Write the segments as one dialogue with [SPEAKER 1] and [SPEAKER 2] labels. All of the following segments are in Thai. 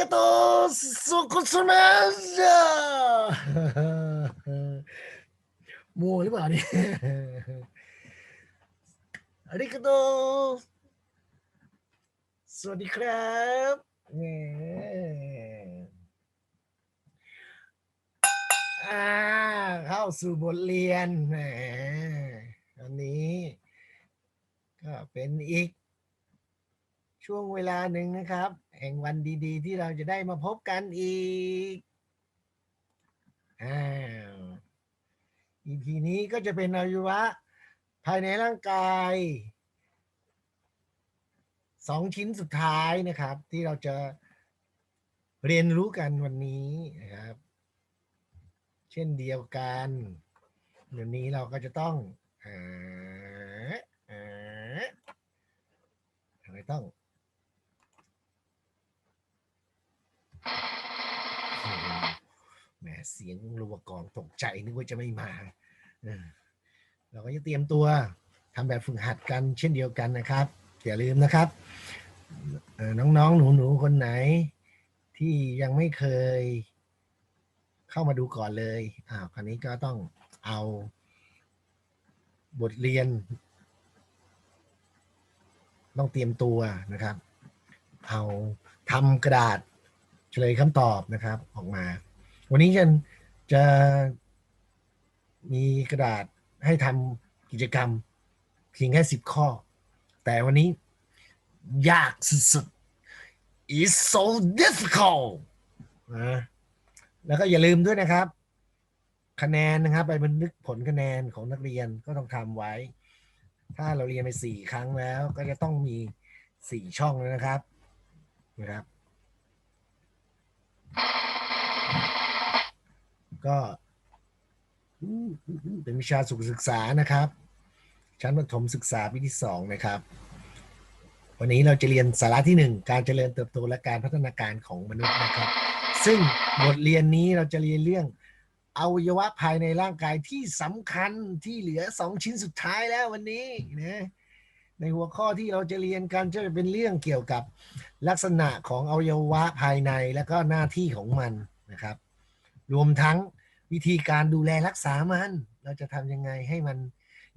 [SPEAKER 1] อาริกาโตโซโคโซนาซามัวหรือเปล่าเนี่ยอาริกาโตสวัสดีครับอ่าเข้าสู่บทเรียนแหมอันนี้ ก็เป็นอีกช่วงเวลาหนึ่งนะครับ แห่งวันดีๆ ที่เราจะได้มาพบกันอีกอ้าว EP นี้ก็จะเป็นอวัยวะ ภายในร่างกายสองชิ้นสุดท้ายนะครับ ที่เราจะเรียนรู้กันวันนี้นะครับ เช่นเดียวกันเดี๋ยวนี้เราก็จะต้องอ่าอ่าไมต้องโอ้โหแหม เสียงรัวกรองตกใจนึกว่าจะไม่มาเราก็จะเตรียมตัวทำแบบฝึกหัดกันเช่นเดียวกันนะครับ อย่าลืมนะครับ น้องๆ หนูๆ คนไหน ที่ยังไม่เคยเข้ามาดูก่อนเลยอ้าวคราวนี้ก็ต้องเอาบทเรียน ต้องเตรียมตัวนะครับ เอาทำกระดาษเฉลยคำตอบนะครับออกมา วันนี้ฉันจะมีกระดาษให้ทำกิจกรรม เพียงแค่สิบข้อ แต่วันนี้ยากสุดๆ is so difficult นะแล้วก็อย่าลืมด้วยนะครับ คะแนนนะครับ ไปบันทึกผลคะแนนของนักเรียนก็ต้องทำไว้ ถ้าเราเรียนไปสี่ครั้งแล้ว ก็จะต้องมีสี่ช่องแล้วนะครับนะครับ ก็เป็นวิชาสุขศึกษานะครับ ชั้นประถมศึกษาปีที่สองนะครับ วันนี้เราจะเรียนสาระที่หนึ่งการเจริญเติบโตและการพัฒนาการของมนุษย์นะครับ ซึ่งบทเรียนนี้เราจะเรียนเรื่องอวัยวะภายในร่างกายที่สำคัญที่เหลือสองชิ้นสุดท้ายแล้ววันนี้นะในหัวข้อที่เราจะเรียนกันจะเป็นเรื่องเกี่ยวกับลักษณะของอวัยวะภายในและก็หน้าที่ของมันนะครับ รวมทั้งวิธีการดูแลรักษามัน เราจะทำยังไงให้มัน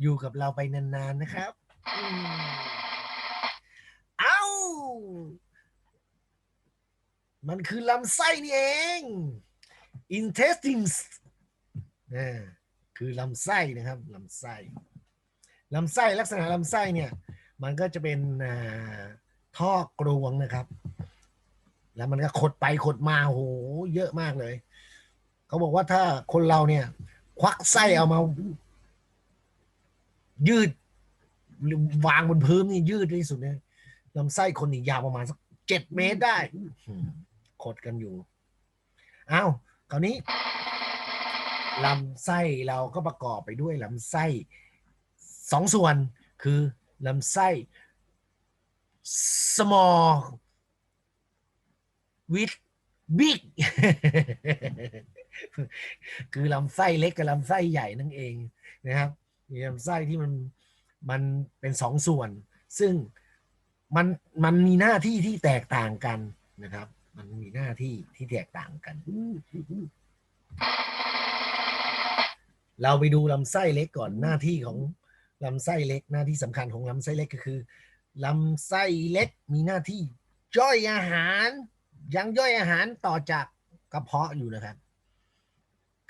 [SPEAKER 1] อยู่กับเราไปนานๆนะครับ เอ้า มันคือลำไส้นี่เอง intestines นะคือลำไส้นะครับลำไส้ลำไส้ลักษณะลำไส้เนี่ย มันก็จะเป็นท่อกรวงนะครับ แล้วมันก็ขดไปขดมาโห เยอะมากเลย เขาบอกว่าถ้าคนเราเนี่ย ควักไส้เอามา ยืดวางบนพื้นนี่ยืดที่สุดเนี่ยลำไส้คนนี่ยาวประมาณสักเจ็ดเมตรได้ขดกันอยู่อ้าวคราวนี้ลำไส้เราก็ประกอบไปด้วยลำไส้สองส่วนคือลำไส้ small with big คือลำไส้เล็กกับลำไส้ใหญ่นั่นเองนะครับมีลำไส้ที่มันมันเป็นสองส่วน ซึ่งมันมันมีหน้าที่ที่แตกต่างกันนะครับ มันมีหน้าที่ที่แตกต่างกัน เราไปดูลำไส้เล็กก่อนหน้าที่ของลำไส้เล็กหน้าที่สำคัญของลำไส้เล็กก็คือลำไส้เล็กมีหน้าที่ย่อยอาหาร ยังย่อยอาหารต่อจากกระเพาะอยู่นะครับ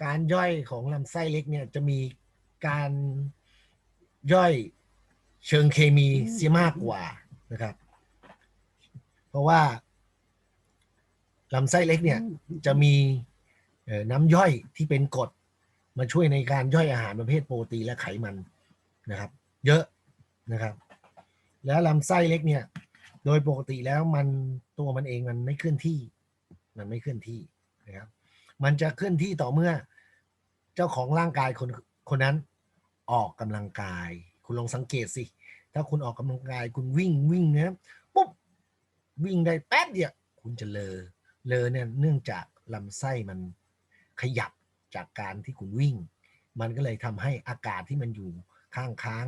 [SPEAKER 1] การย่อยของลำไส้เล็กเนี่ยจะมีการย่อยเชิงเคมีเสียมากกว่านะครับ เพราะว่าลำไส้เล็กเนี่ยจะมีเอ่อน้ำย่อยที่เป็นกรดมาช่วยในการย่อยอาหารประเภทโปรตีนและไขมันนะครับ เยอะนะครับ แล้วลำไส้เล็กเนี่ย โดยปกติแล้วมันตัวมันเองมันไม่เคลื่อนที่ มันไม่เคลื่อนที่นะครับ มันจะเคลื่อนที่ต่อเมื่อ เจ้าของร่างกายคนคนนั้นออกกำลังกาย คุณลองสังเกตสิ ถ้าคุณออกกำลังกาย คุณวิ่งวิ่งนะปุ๊บวิ่งได้แป๊บเดียวคุณจะเลอเลอเนี่ยเนื่องจากลำไส้มันขยับจากการที่คุณวิ่ง มันก็เลยทำให้อากาศที่มันอยู่ข้างค้าง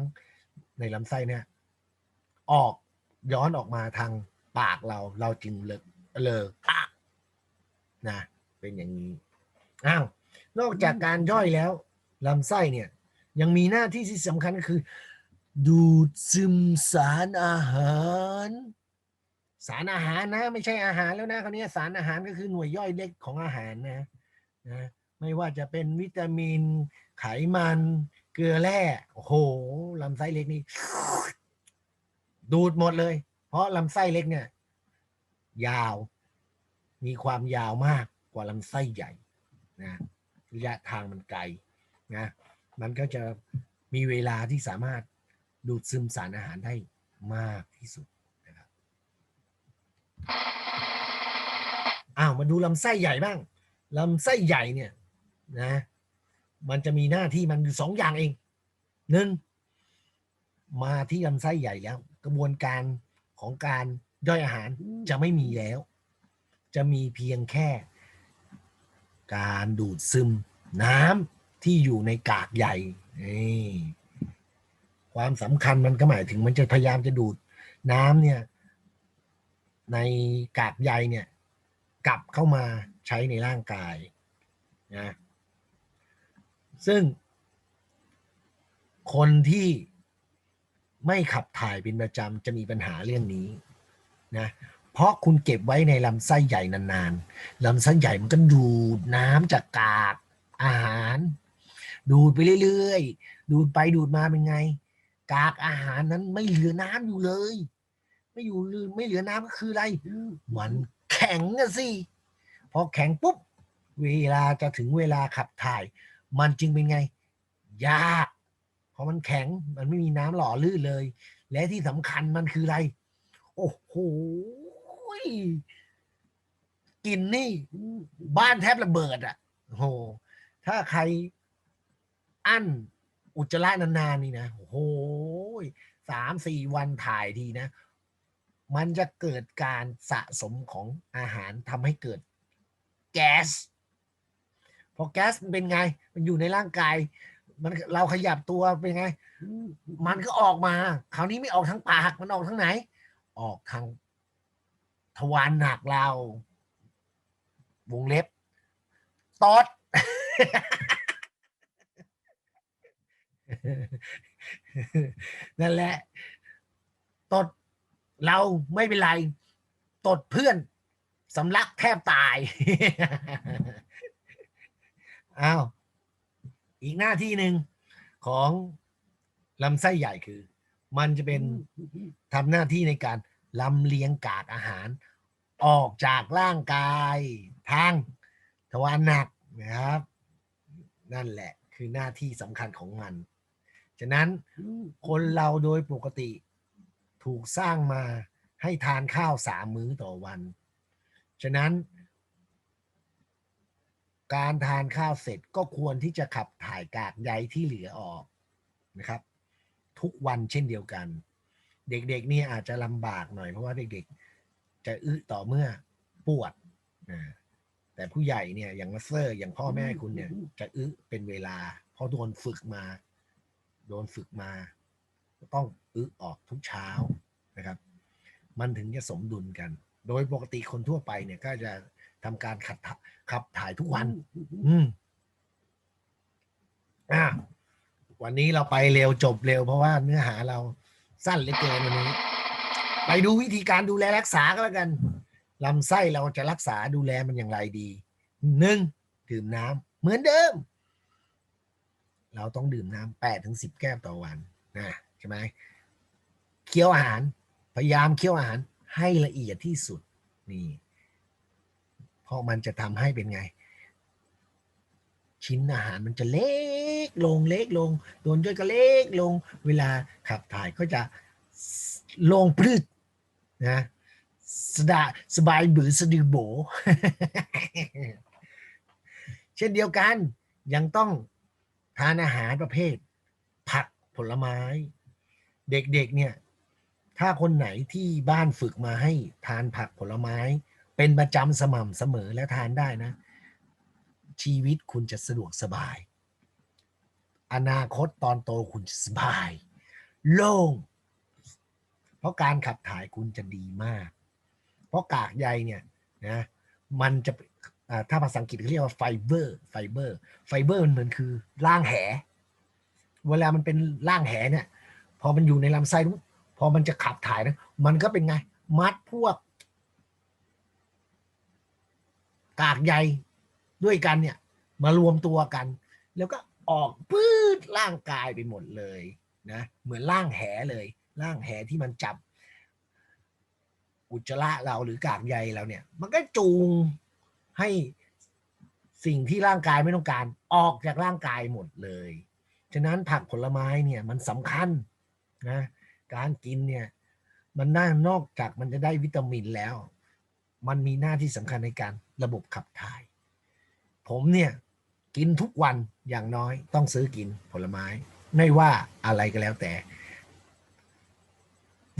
[SPEAKER 1] ในลำไส้เนี่ยออกย้อนออกมาทางปากเราเราจึงเลอะเลอะนะเป็นอย่างนี้ อ้าวนอกจากการย่อยแล้วลำไส้เนี่ยยังมีหน้าที่ที่สำคัญก็คือ ดูดซึมสารอาหาร สารอาหารนะ ไม่ใช่อาหารแล้วนะคราวนี้สารอาหารก็คือหน่วยย่อยเล็กของอาหารนะนะไม่ว่าจะเป็นวิตามิน ไขมัน เกลือแร่โอ้โหลำไส้เล็กนี่ดูดหมดเลย เพราะลำไส้เล็กเนี่ย ยาว มีความยาวมากกว่าลำไส้ใหญ่ นะระยะทางมันไกลนะมันก็จะมีเวลาที่สามารถดูดซึมสารอาหารได้มากที่สุดนะครับอ้าวมาดูลำไส้ใหญ่บ้างลำไส้ใหญ่เนี่ยนะมันจะมีหน้าที่มันอยู่สองอย่างเองหนึ่งมาที่ลำไส้ใหญ่แล้ว กระบวนการของการย่อยอาหารจะไม่มีแล้ว จะมีเพียงแค่ การดูดซึมน้ำที่อยู่ในกากใหญ่นี่ความสำคัญมันก็หมายถึงมันจะพยายามจะดูดน้ำเนี่ยในกากใยเนี่ยกลับเข้ามาใช้ในร่างกายนะซึ่ง คนที่ไม่ขับถ่ายเป็นประจำจะมีปัญหาเรื่องนี้นะ เพราะคุณเก็บไว้ในลำไส้ใหญ่นานๆลำไส้ใหญ่มันก็ดูดน้ำจากกากอาหาร ดูดไปเรื่อยๆ ดูดไปดูดมาเป็นไง กากอาหารนั้นไม่เหลือน้ำอยู่เลย ไม่อยู่ไม่เหลือน้ำก็คืออะไรมันแข็งอะสิพอแข็งปุ๊บเวลาจะถึงเวลาขับถ่าย มันจึงเป็นไง ยากเพราะมันแข็งมันไม่มีน้ำหล่อลื่นเลย และที่สำคัญมันคืออะไร โอ้โห กินนี่ บ้านแทบระเบิด อะโหถ้าใครอั้นอุจจาระนานๆนี่นะโอ้โหสามสี่วันถ่ายทีนะ มันจะเกิดการสะสมของอาหารทำให้เกิดแก๊สพอแก๊สมันเป็นไง มันอยู่ในร่างกาย มันเราขยับตัวเป็นไง มันก็ออกมา คราวนี้ไม่ออกทางปาก มันออกทางไหน ออกทาง ทวารหนักเรา วงเล็บตอดนั่นแหละ ตดเราไม่เป็นไร ตดเพื่อนสำลักแทบตายอ้าวอีกหน้าที่หนึ่งของลำไส้ใหญ่คือ มันจะเป็นทำหน้าที่ในการ ลำเลียงกากอาหาร ออกจากร่างกายทางทวารหนักนะครับ นั่นแหละคือหน้าที่สำคัญของมัน ฉะนั้นคนเราโดยปกติถูกสร้างมาให้ทานข้าวสามมื้อต่อวัน ฉะนั้น การทานข้าวเสร็จก็ควรที่จะขับถ่ายกากใยที่เหลือออกนะครับ ทุกวันเช่นเดียวกัน เด็กๆเนี่ยอาจจะลำบากหน่อยเพราะว่าเด็กๆ จะอึต่อเมื่อปวดนะแต่ผู้ใหญ่เนี่ยอย่างมาสเซอร์อย่างพ่อแม่คุณเนี่ย จะอึเป็นเวลา เพราะโดนฝึกมา โดนฝึกมา ต้องอึออกทุกเช้านะครับ มันถึงจะสมดุลกัน โดยปกติคนทั่วไปเนี่ยก็จะทำการขับถ่าขับถ่ายทุกวัน อืมอะวันนี้เราไปเร็วจบเร็วเพราะว่าเนื้อหาเรา สั้นเหลือเกินวันนี้ ไปดูวิธีการดูแลรักษาก็แล้วกันลำไส้เราจะรักษาดูแลมันอย่างไรดีหนึ่งดื่มน้ำเหมือนเดิม เราต้องดื่มน้ำแปดถึงสิบแก้วต่อวันนะใช่ไหมเคี้ยวอาหาร พยายามเคี้ยวอาหารให้ละเอียดที่สุดนี่เพราะมันจะทำให้เป็นไง ชิ้นอาหารมันจะเล็กลงเล็กลงโดนย่อยก็เล็กลง เวลาขับถ่ายก็จะลงพืชนะสดาสบายบือสะดือโบ เช่นเดียวกันยังต้องทานอาหารประเภท ผักผลไม้ เด็กๆเนี่ยถ้าคนไหนที่บ้านฝึกมาให้ทานผักผลไม้ เป็นประจำสม่ำเสมอและทานได้นะ ชีวิตคุณจะสะดวกสบาย อนาคตตอนโตคุณจะสบาย โล่ง เพราะการขับถ่ายคุณจะดีมาก เพราะกากใยเนี่ยนะมันจะถ้าภาษาอังกฤษเขาเรียกว่าไฟเบอร์ไฟเบอร์ไฟเบอร์มันเหมือนคือร่างแห เวลามันเป็นร่างแหเนี่ยพอมันอยู่ในลำไส้พอมันจะขับถ่ายนะมันก็เป็นไง มัดพวก กากใย ด้วยกันเนี่ย มารวมตัวกัน แล้วก็ออกปื้ดร่างกายไปหมดเลยนะเหมือนร่างแหเลยร่างแหที่มันจับ อุจจาระเราหรือกากใยเราเนี่ย มันก็จูงให้สิ่งที่ร่างกายไม่ต้องการออกจากร่างกายหมดเลย ฉะนั้นผักผลไม้เนี่ยมันสำคัญนะการกินเนี่ยมันน่านอกจากมันจะได้วิตามินแล้ว มันมีหน้าที่สำคัญในการระบบขับถ่าย ผมเนี่ยกินทุกวันอย่างน้อยต้องซื้อกินผลไม้ ไม่ว่าอะไรก็แล้วแต่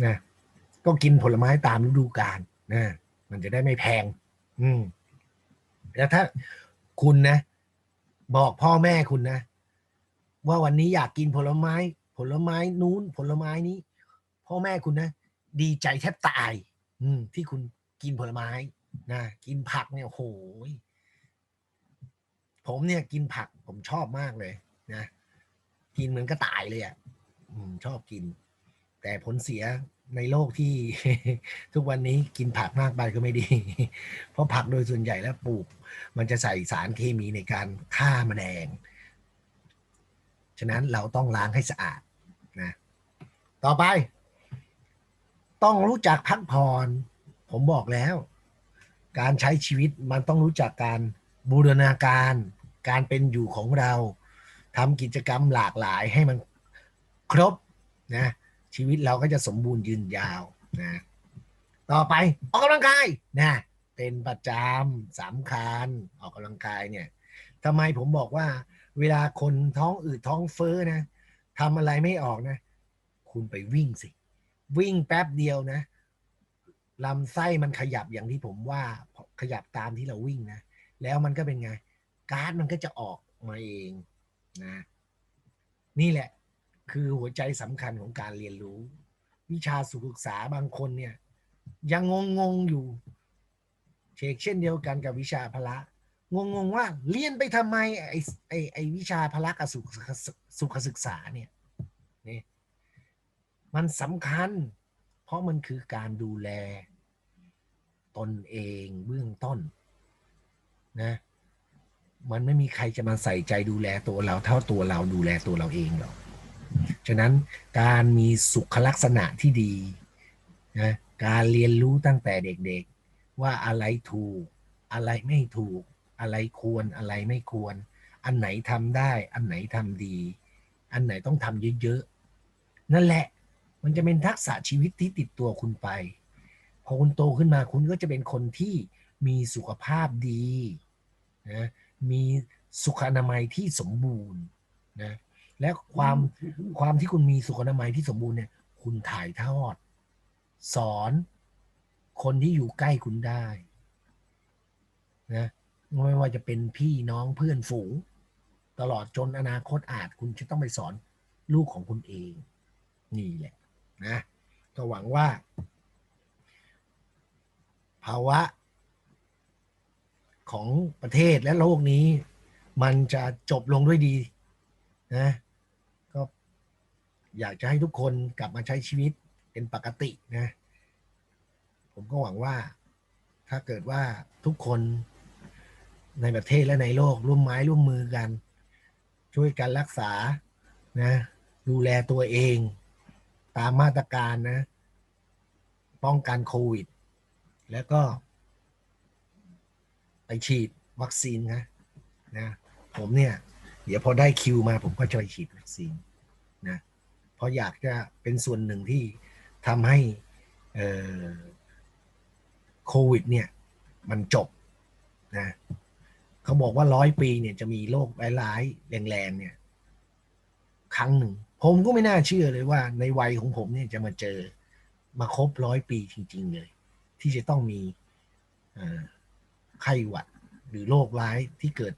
[SPEAKER 1] นะก็กินผลไม้ตามฤดูกาลนะมันจะได้ไม่แพง อืมแล้วถ้าคุณนะ บอกพ่อแม่คุณนะ ว่าวันนี้อยากกินผลไม้ ผลไม้นู้นผลไม้นี้ พ่อแม่คุณนะดีใจแทบตาย อืม ที่คุณกินผลไม้นะกินผักเนี่ยโอ้โหย ผมเนี่ยกินผักผมชอบมากเลยนะกินเหมือนก็ตายเลยอะชอบกิน แต่ผลเสียในโลกที่ทุกวันนี้กินผักมากไปก็ไม่ดี เพราะผักโดยส่วนใหญ่แล้วปลูก มันจะใส่สารเคมีในการฆ่าแมลง ฉะนั้นเราต้องล้างให้สะอาดนะ ต่อไป ต้องรู้จักพักผ่อน ผมบอกแล้ว การใช้ชีวิตมันต้องรู้จักการบูรณาการ การเป็นอยู่ของเราทำกิจกรรมหลากหลายให้มันครบนะชีวิตเราก็จะสมบูรณ์ยืนยาวนะต่อไปออกกำลังกายนะเป็นประจำสำคัญออกกำลังกายเนี่ยทำไมผมบอกว่า เวลาคนท้องอืดท้องเฟ้อนะทำอะไรไม่ออกนะ คุณไปวิ่งสิ วิ่งแป๊บเดียวนะลำไส้มันขยับอย่างที่ผมว่าขยับตามที่เราวิ่งนะ แล้วมันก็เป็นไง ก๊าซมันก็จะออกมาเองนะ นี่แหละคือหัวใจสำคัญของการเรียนรู้ วิชาสุขศึกษาบางคนเนี่ย ยังงงงๆอยู่เชกเช่นเดียวกันกับวิชาพละ งงงว่าเรียนไปทำไมไอไอไอวิชาพละกับสุขสุขศึกษาเนี่ยนี่มันสำคัญ เพราะมันคือการดูแลตนเองเบื้องต้นนะ มันไม่มีใครจะมาใส่ใจดูแลตัวเราเท่าตัวเราดูแลตัวเราเองหรอก ฉะนั้นการมีสุขลักษณะที่ดีนะการเรียนรู้ตั้งแต่เด็กๆ ว่าอะไรถูก อะไรไม่ถูก อะไรควรอะไรไม่ควร อันไหนทำได้ อันไหนทำดี อันไหนต้องทำเยอะๆ นั่นแหละมันจะเป็นทักษะชีวิตที่ติดตัวคุณไป พอคุณโตขึ้นมาคุณก็จะเป็นคนที่มีสุขภาพดีนะ มีสุขอนามัยที่สมบูรณ์นะและความความที่คุณมีสุขอนามัยที่สมบูรณ์เนี่ย คุณถ่ายทอด สอนคนที่อยู่ใกล้คุณได้นะไม่ว่าจะเป็นพี่น้องเพื่อนฝูง ตลอดจนอนาคตอาจคุณจะต้องไปสอนลูกของคุณเอง นี่แหละนะก็หวังว่า ภาวะ ของประเทศและโลกนี้ มันจะจบลงด้วยดีนะก็อยากจะให้ทุกคนกลับมาใช้ชีวิตเป็นปกตินะ ผมก็หวังว่าถ้าเกิดว่าทุกคนในประเทศและในโลกร่วมไม้ร่วมมือกัน ช่วยกันรักษานะดูแลตัวเอง ตามมาตรการนะ ป้องกันโควิด แล้วก็ ไปฉีดวัคซีนนะนะผมเนี่ย เดี๋ยวพอได้คิวมาผมก็จะไปฉีดวัคซีนนะเพราะอยากจะเป็นส่วนหนึ่งที่ทำให้โควิดเนี่ยมันจบนะเขาบอกว่าร้อยปีเนี่ยจะมีโรคร้ายๆแรงๆเนี่ย ครั้งหนึ่ง ผมก็ไม่น่าเชื่อเลยว่า ในวัยของผมเนี่ยจะมาเจอมาครบร้อยปีจริง ๆ เลย ที่จะต้องมี ไข้หวัดหรือโรคร้ายที่เกิด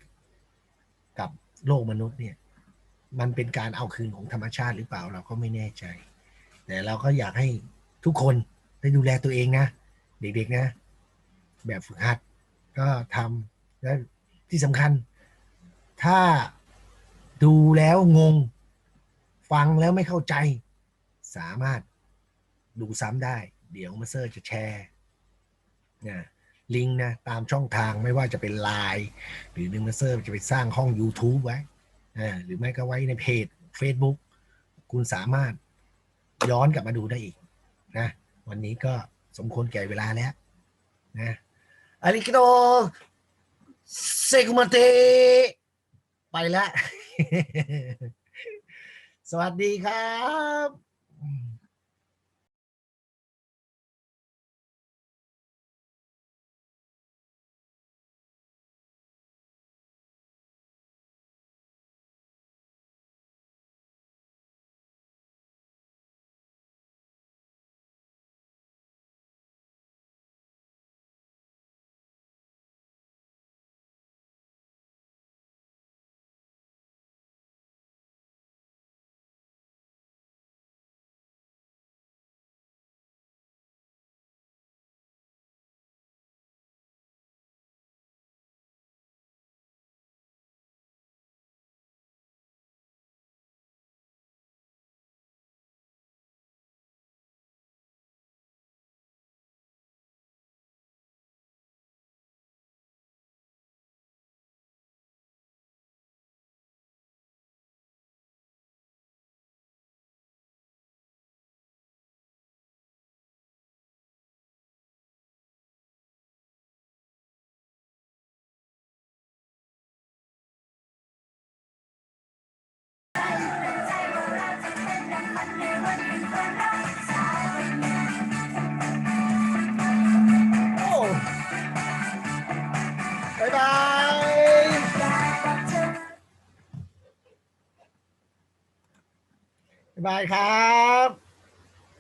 [SPEAKER 1] กับโลกมนุษย์เนี่ย มันเป็นการเอาคืนของธรรมชาติหรือเปล่าเราก็ไม่แน่ใจ แต่เราก็อยากให้ทุกคนได้ดูแลตัวเองนะ เด็กๆนะ แบบฝึกหัดก็ทำและที่สำคัญ ถ้าดูแล้วงง ฟังแล้วไม่เข้าใจ สามารถดูซ้ำได้ เดี๋ยวมาเซอร์จะแชร์นะ ลิงก์นะตามช่องทางไม่ว่าจะเป็น Line หรือนึงมาเซอร์จะไปสร้างห้อง YouTube ไว้หรือไม่ก็ไว้ในเพจ Facebook คุณสามารถย้อนกลับมาดูได้อีกนะวันนี้ก็สมควรแก่เวลาแล้วนะอาริกโตเซกุมาเตไปแล้ว สวัสดีครับ บายครับ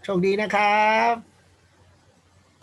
[SPEAKER 1] โชคดีนะครับ